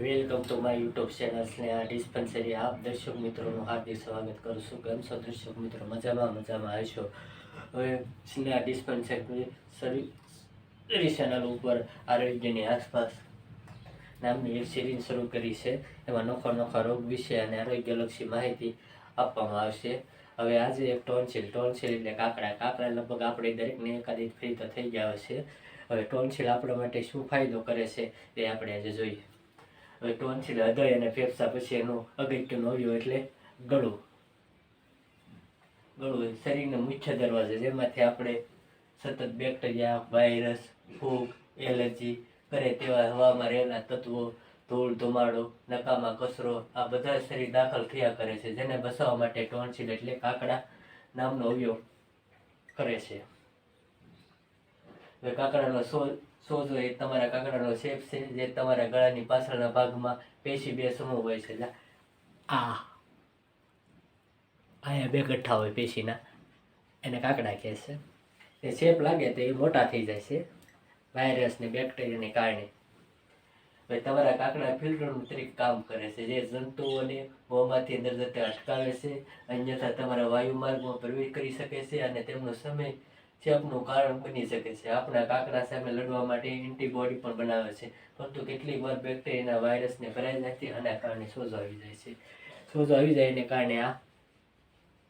Welcome to my YouTube ચેનલ્સને આ dispensary આપ દર્શક મિત્રોનું હાર્દિક સ્વાગત કરું છું. કેમ છો દર્શક મિત્રો? મજામાં મજામાં. આવશો હવે સ્નેહા ડિસ્પન્સરી સરી ચેનલ ઉપર આરોગ્યની આસપાસ નામની એક સિરીઝ શરૂ કરી છે. એમાં નોખા નોખા રોગ વિશે અને આરોગ્યલક્ષી માહિતી આપવામાં આવશે. હવે આજે એક ટોન્સિલ ટોન્સિલ એટલે કાકડા. કાકડા લગભગ આપણે દરેકને એકાદી ફ્રી તો થઈ ગયા હશે. હવે ટોન્સિલ આપણા માટે શું ફાયદો કરે છે તે આપણે આજે જોઈએ. ટોન્સિલ હૃદય અને ફેફસા પછી એનું અગત્યનું અવયવ એટલે ગળું. ગળું શરીરનો મુખ્ય દરવાજો જેમાંથી આપણે સતત બેક્ટેરિયા, વાયરસ, ફૂગ, એલર્જી કરે તેવા હવામાં રહેલા તત્વો, ધૂળ, ધુમાડો, નકામા કચરો આ બધા શરીર દાખલ થયા કરે છે, જેને બસાવવા માટે ટોન્સિલ એટલે કાકડા નામનો અવયવ કરે છે. કાકડાનો સો સોજો એ તમારા કાગડાનો શેપ છે જે તમારા ગળાની પાછળના ભાગમાં પેશી બે સમૂહ હોય છે. આ. અહીંયા બે ગઠ્ઠા હોય પેશીના. એને કાકડા કહે છે. એ શેપ લાગે તો એ મોટા થઈ જાય છે. વાયરસ ને બેક્ટેરિયાને કારણે. હવે તમારા કાકડા ફિલ્ટરનું તરીકે કામ કરે છે. જે જંતુઓને હોવામાંથી અંદર જતા અટકાવે છે. અન્યથા તમારા વાયુ માર્ગમાં પ્રવેશ કરી શકે છે અને તેમનો સમય ચેપનું કારણ બની શકે છે. આપણા કાકડા સામે લડવા માટે એન્ટીબોડી પણ બનાવે છે. પરંતુ કેટલીક વાર બેક્ટેરિયાના વાયરસને ભરાઈ જાય આના કારણે સોજો આવી જાય છે. સોજો આવી જાય એને કારણે આ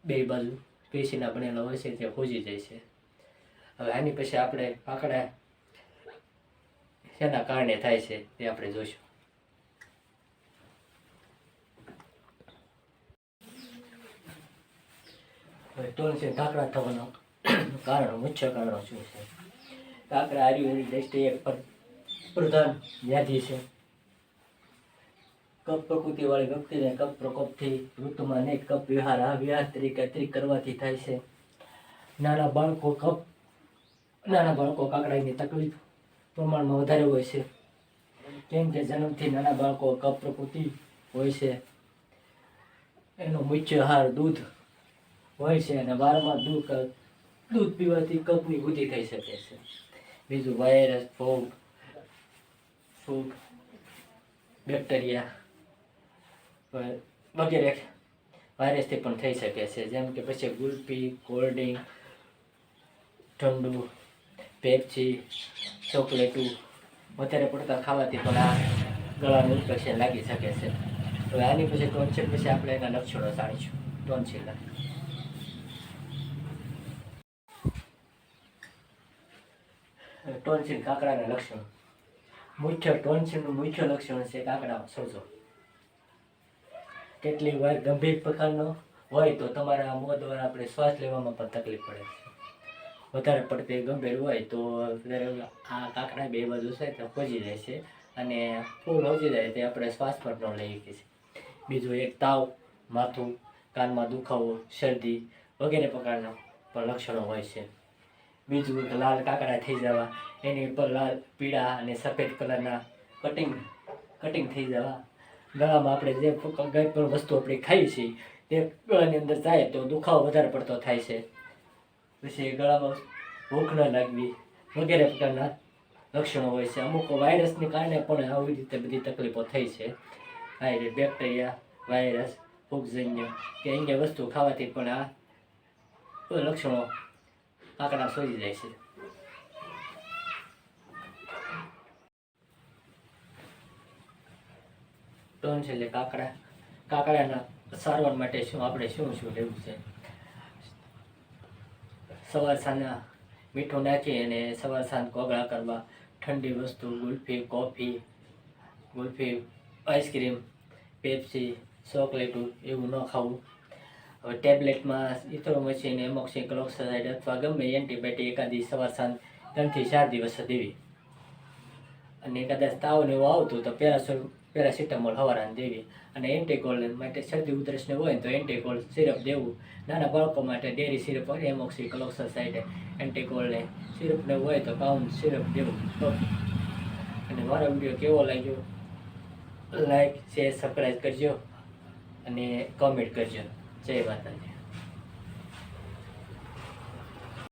બે બાજુ પેશીના બનેલા હોય છે તે ખોજી જાય છે. હવે આની પછી આપણે કાકડા શેના કારણે થાય છે તે આપણે જોઈશું. હવે છે કાકડા થવાનું. કારણ મુખ્ય કારણો શું છે? કાંકરા આર્યુવેદિક દ્રષ્ટિએ પ્રધાન વ્યાધિ છે. કફ પ્રકૃતિવાળી વ્યક્તિને કપ પ્રકોપથી ઋતુમાં અનેક કપ વિહાર આ વિહાર તરીકે, ત્રિક કરવાથી થાય છે. નાના બાળકો કપ, નાના બાળકો કાકડાની તકલીફ પ્રમાણમાં વધારે હોય છે. કેમ કે જન્મથી નાના બાળકો કપ પ્રકૃતિ હોય છે. એનો મુખ્ય આહાર દૂધ હોય છે અને વારંવાર દૂધ દૂધ પીવાથી કપની વૃદ્ધિ થઈ શકે છે. બીજું વાયરસ ફૂગ ફૂગ બેક્ટેરિયા વગેરે વાયરસથી પણ થઈ શકે છે. જેમ કે પછી ગુલ્ફી કોલ્ડ ડ્રિંક ઠંડુ, પેપ્સી, ચોકલેટું, વધારે પડતા ખાવાથી પણ આ ગળાનું ઇન્ફેક્શન લાગી શકે છે. હવે આની પછી ટોન્સિલ પછી આપણે એના લક્ષણો જાણીશું. ટોન્સિલના ટોન્સિલ કાકડાના લક્ષણો. મુખ્ય ટોન્સિલનું મુખ્ય લક્ષણ છે કાકડા સોજો. કેટલીક વાર ગંભીર પ્રકારનો હોય તો તમારા મોં દ્વારા આપણે શ્વાસ લેવામાં પણ તકલીફ પડે છે. વધારે પડતી ગંભીર હોય તો આ કાકડા બે બાજુ છે તો ખોજી જાય છે અને ફૂલ હોજી જાય તે આપણે શ્વાસ પણ ન લઈ શકીએ છીએ. બીજું એક તાવ, માથું, કાનમાં દુખાવો, શરદી વગેરે પ્રકારના પણ લક્ષણો હોય છે. બીજું લાલ કાકડા થઈ જવા. એની ઉપર લાલ, પીળા અને સફેદ કલરના કટિંગ કટિંગ થઈ જવા. ગળામાં આપણે જે કંઈ પણ વસ્તુ આપણે ખાઈએ છીએ તે ગળાની અંદર જાય તો દુખાવો વધારે પડતો થાય છે. પછી ગળામાં ભૂખ ન લાગવી, વગેરે પ્રકારના લક્ષણો હોય છે. અમુક વાયરસને કારણે પણ આવી રીતે બધી તકલીફો થઈ છે. આ બેક્ટેરિયા, વાયરસ ફૂગજન્ય કે અન્ય વસ્તુ ખાવાથી પણ આ લક્ષણો કાકડા સોઈ જાય છે. ટોન છે એટલે કાકડા. કાકડાના સારવાર માટે શું આપણે શું શું લેવું છે? સવાર સાંજના મીઠું નાખી અને સવાર સાંજ કોગળા કરવા ઠંડી વસ્તુ, kulfi, coffee, kulfi ice cream Pepsi ચોકલેટું એવું ન ખાવું. હવે ટેબ્લેટમાં ઇથ્રોમોસિન એમોક્સિન ક્લોક્સાઇડ અથવા ગમે એન્ટીબાયોટિક એકાદી સવાર સાંજ ત્રણથી ચાર દિવસ દેવી. અને કદાચ તાવ ને એવું આવતું તો પેરાસો, પેરાસિટામોલ હવારાને દેવી. અને એન્ટીકોલ માટે શરદી ઉધરસને હોય તો એન્ટીકોલ સિરપ દેવું. નાના બાળકો માટે ડેરી સિરપ હોય એમોક્સી ક્લોક્સાઇડ એન્ટીકોલને સિરપને સિરપ હોય તો પાઉન સિરપ દેવું. અને મારો વીડિયો કેવો લાગ્યો? લાઈક શેર સબસ્ક્રાઈબ કરજો અને કોમેન્ટ કરજો. જય માતાજી.